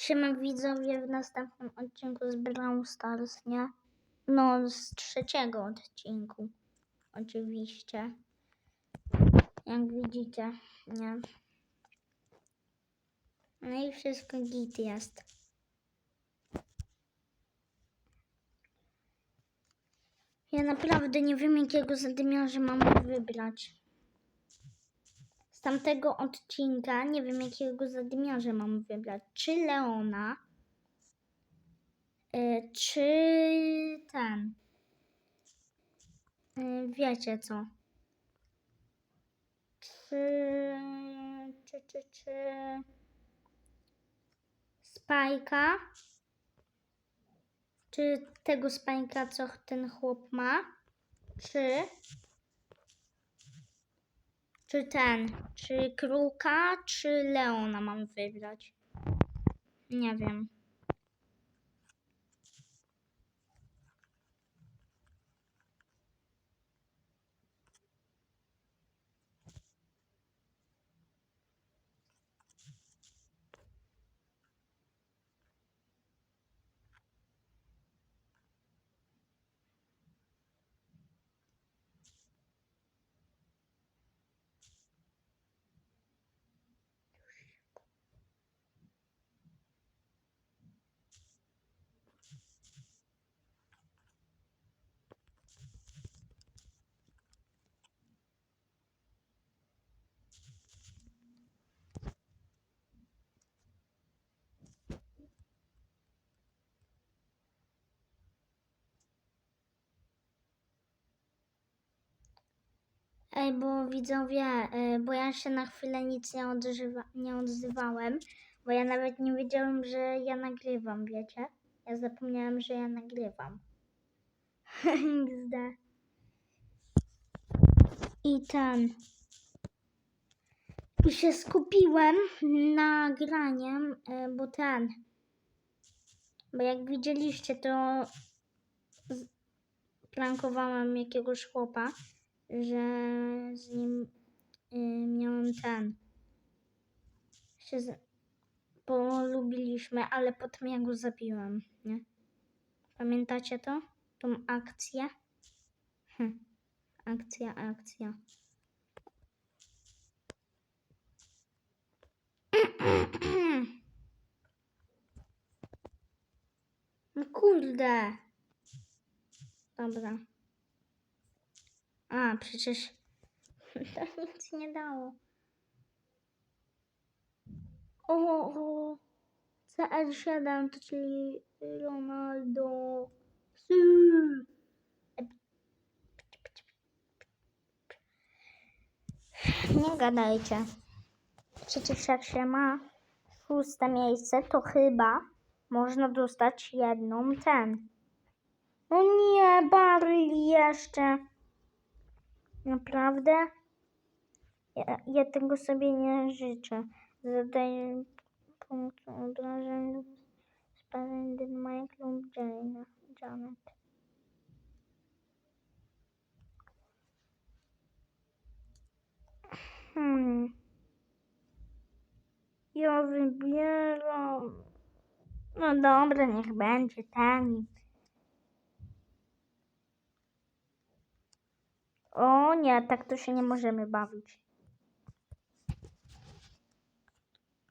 Siema widzowie w następnym odcinku z Brawl Stars, nie? No, z trzeciego odcinku. Oczywiście. Jak widzicie, nie? No i wszystko git jest. Ja naprawdę nie wiem, jakiego zadymiarza mam wybrać. Tamtego odcinka nie wiem, jakiego zadymiarza mam wybrać. Czy Leona, y, czy ten. Y, wiecie co? Czy, czy, czy, czy Spajka? Czy tego Spajka, co ten chłop ma? Czy czy ten, czy Kruka, czy Leona mam wybrać? Nie wiem. Ej, bo widzowie, y, bo ja się na chwilę nic nie, odżywa, nie odzywałem, bo ja nawet nie wiedziałem, że ja nagrywam, wiecie? Ja zapomniałem, że ja nagrywam. XD. I ten. I się skupiłem na graniem, y, bo ten. Bo jak widzieliście, to prankowałam jakiegoś chłopa że z nim y, miałem ten. Się z, polubiliśmy, ale potem ja go zabiłem, nie? Pamiętacie to? Tą akcję? Hm. Akcja, akcja. No kurde. Dobra. A, przecież to nic nie dało. O, o CR7 to czyli Ronaldo. Nie gadajcie. Przecież jak się ma szóste miejsce, to chyba można dostać jedną ten. O nie, Barley jeszcze. Naprawdę? Ja, ja tego sobie nie życzę. Zadaję pomocą obrażeń Splendid Mike lub Jane, Janet. Hmm. Ja wybieram. No dobra, niech będzie ten. Nie, tak to się nie możemy bawić.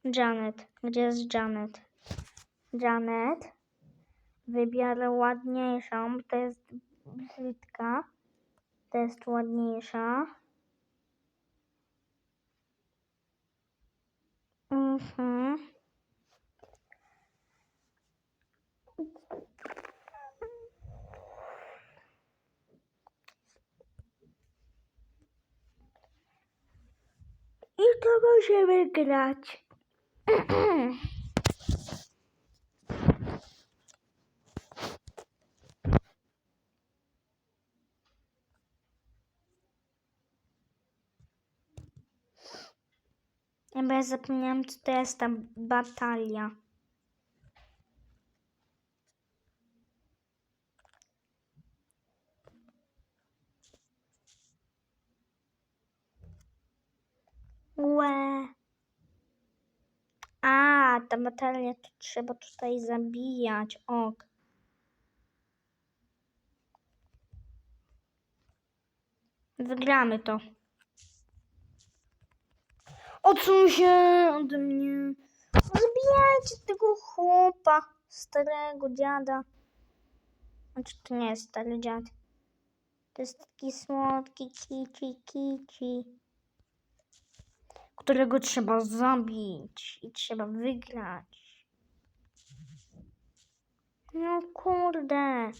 Janet. Gdzie jest Janet? Janet. Wybiorę ładniejszą. To jest brzydka. To jest ładniejsza. Mhm. I to możemy grać. Ja zapomniałam, co to jest ta batalia. A, ta batalia to trzeba tutaj zabijać. Ok. Wygramy to. Odsuń się ode mnie. Zabijajcie tego chłopa, starego dziada. Znaczy, to nie jest stary dziad. To jest taki słodki kici kici, którego trzeba zabić i trzeba wygrać. No kurde.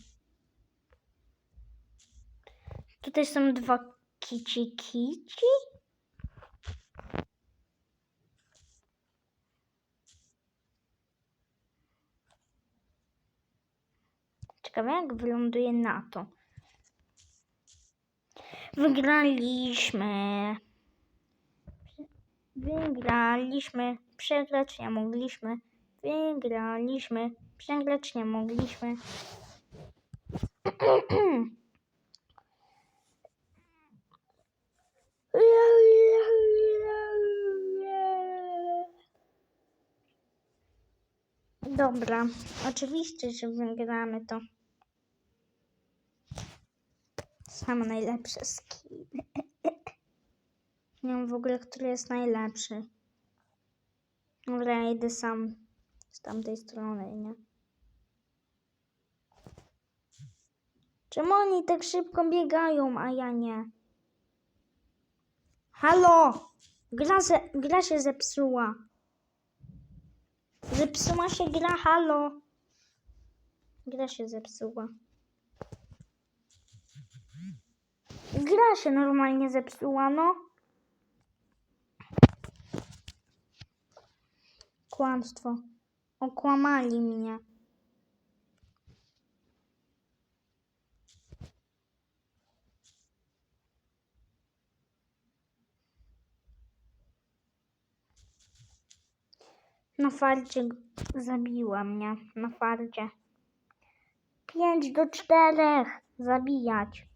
Tutaj są dwa kici kici. Ciekawe jak wyląduje na to. Wygraliśmy. Wygraliśmy. Przegrać nie mogliśmy. Wygraliśmy. Przegrać nie mogliśmy. Dobra, oczywiście, że wygramy to. Sam najlepszy skin. Nie wiem w ogóle, który jest najlepszy. Dobra, ja idę sam z tamtej strony, nie? Czemu oni tak szybko biegają, a ja nie? Halo! Gra, ze, gra się zepsuła. Zepsuła się gra, halo! Gra się zepsuła. Gra się normalnie zepsuła, no. Kłamstwo. Okłamali mnie. Na farcie zabiła mnie. Na farcie. Pięć do czterech. Zabijać.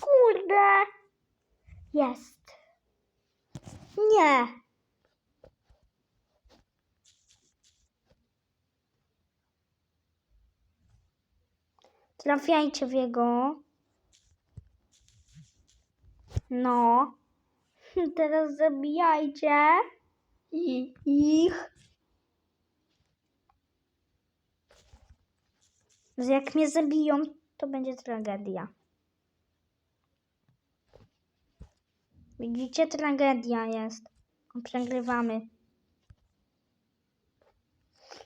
Kurde. Jest. Nie. Trafiajcie w jego. No. Teraz zabijajcie i ich. Jak mnie zabiją, to będzie tragedia. Widzicie, tragedia jest. Przegrywamy.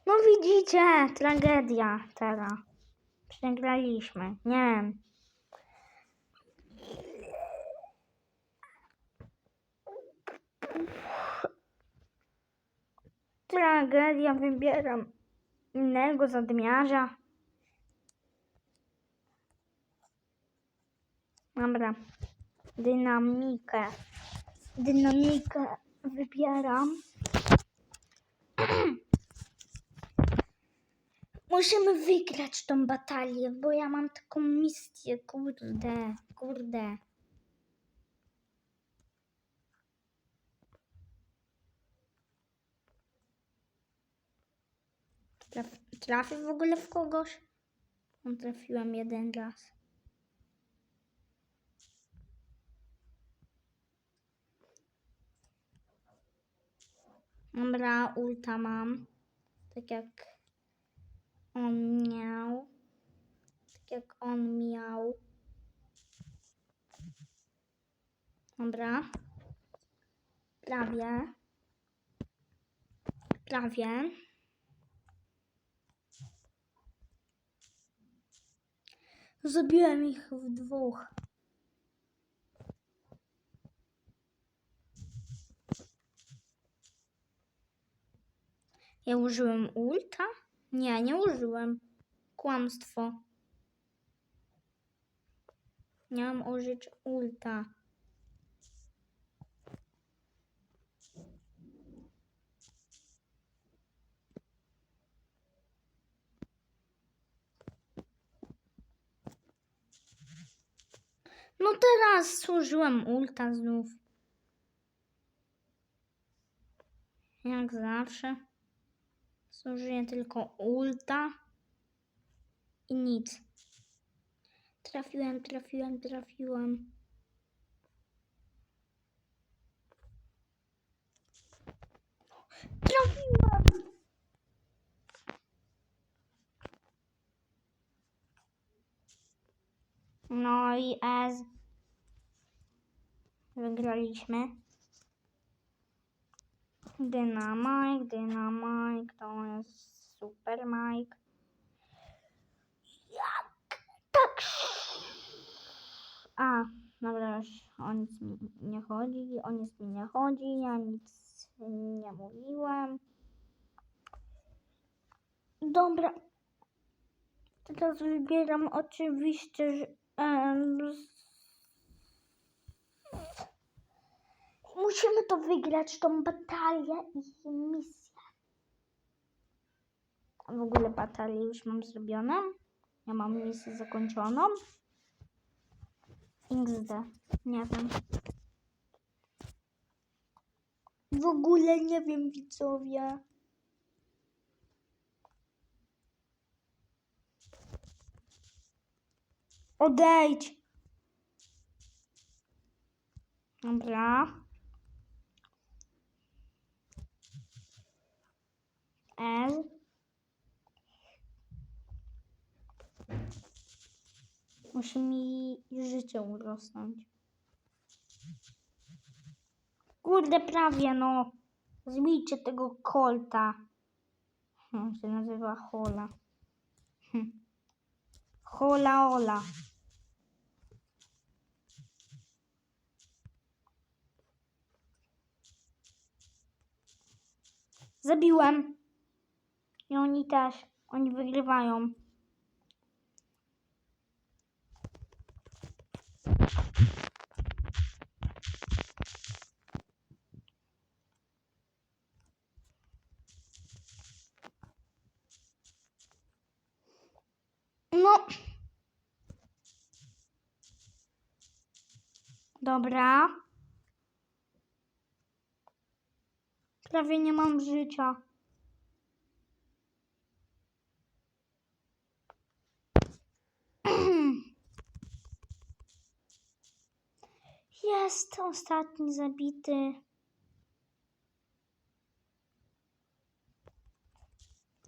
No widzicie, tragedia teraz. Przegraliśmy. Nie wiem. Tragedia, wybieram innego zadmiarza. Dobra. Dynamikę. Dynamikę wybieram. Musimy wygrać tą batalię, bo ja mam taką misję, kurde, kurde. Traf, trafię w ogóle w kogoś? On trafiłem jeden raz. Dobra, ulta mam. Tak jak on miał. Tak jak on miał. Dobra. Prawie. Prawie. Zabiłem ich w dwóch. Ja użyłem ulta? Nie, nie użyłem. Kłamstwo. Miałam użyć ulta. No teraz służyłem ulta znów. Jak zawsze. Zużyję tylko ulta. I nic. Trafiłem, trafiłem, trafiłem. Trafiłem! No i Ez. Wygraliśmy. Dynamite, Dynamite, to jest super Mike. Jak tak? A, dobra, już o nic mi nie chodzi, o nic mi nie chodzi, ja nic nie mówiłem. Dobra. Teraz wybieram oczywiście, z- Musimy to wygrać, tą batalię i misję. A w ogóle batalię już mam zrobioną. Ja mam misję zakończoną. XD. Nie wiem. W ogóle nie wiem, widzowie. Odejdź. Dobra. L. Musi mi życie urosnąć. Kurde, prawie no. Zbijcie tego kolta. On się nazywa Hola. Hm. Hola Ola. Zabiłem. Oni też. Oni wygrywają. No. Dobra. Prawie nie mam życia. Jest ostatni zabity.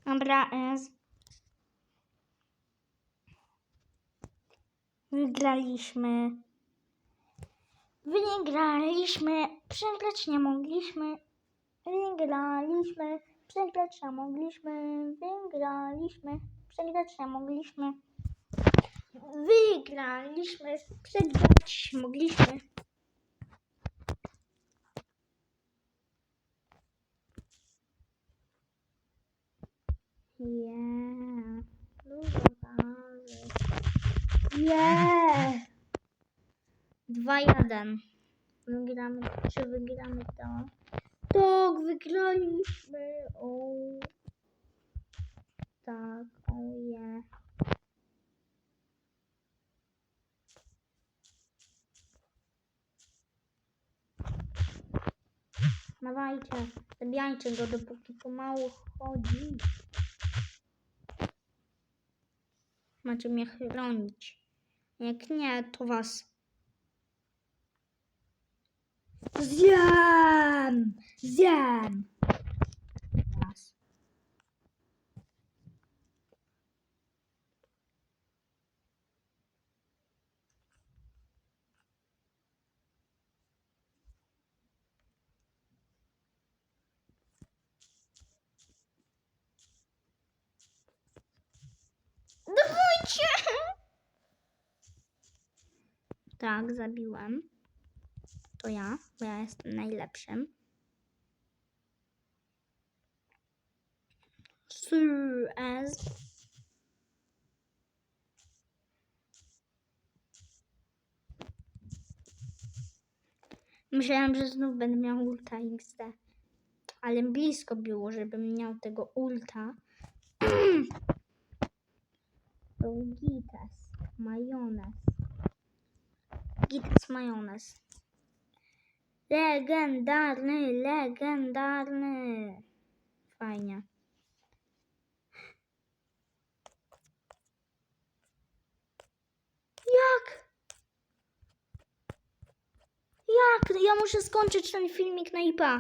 Dobra, Ez. Wygraliśmy. Wygraliśmy. Przegrać nie mogliśmy. Wygraliśmy. Przegrać nie mogliśmy. Wygraliśmy. Przegrać nie mogliśmy. Wygraliśmy. Przegrać mogliśmy. Yeah. Yeah. Dwa jeden. Wygramy, czy wygramy to? Tak, wygraliśmy. O. Tak, o je. Dawajcie, zabijajcie go, dopóki pomału chodzi. Macie mnie chronić. Jak nie, to was zjem! Zjem! Was. Dawajcie! Tak, zabiłem. To ja, bo ja jestem najlepszym. As. Myślałem, że znów będę miał ulta XD. Ale blisko było, żebym miał tego ulta. Był gitas, majonez. Gitas, majonez. Legendarny, legendarny. Fajnie. Jak? Jak? Ja muszę skończyć ten filmik na IPA.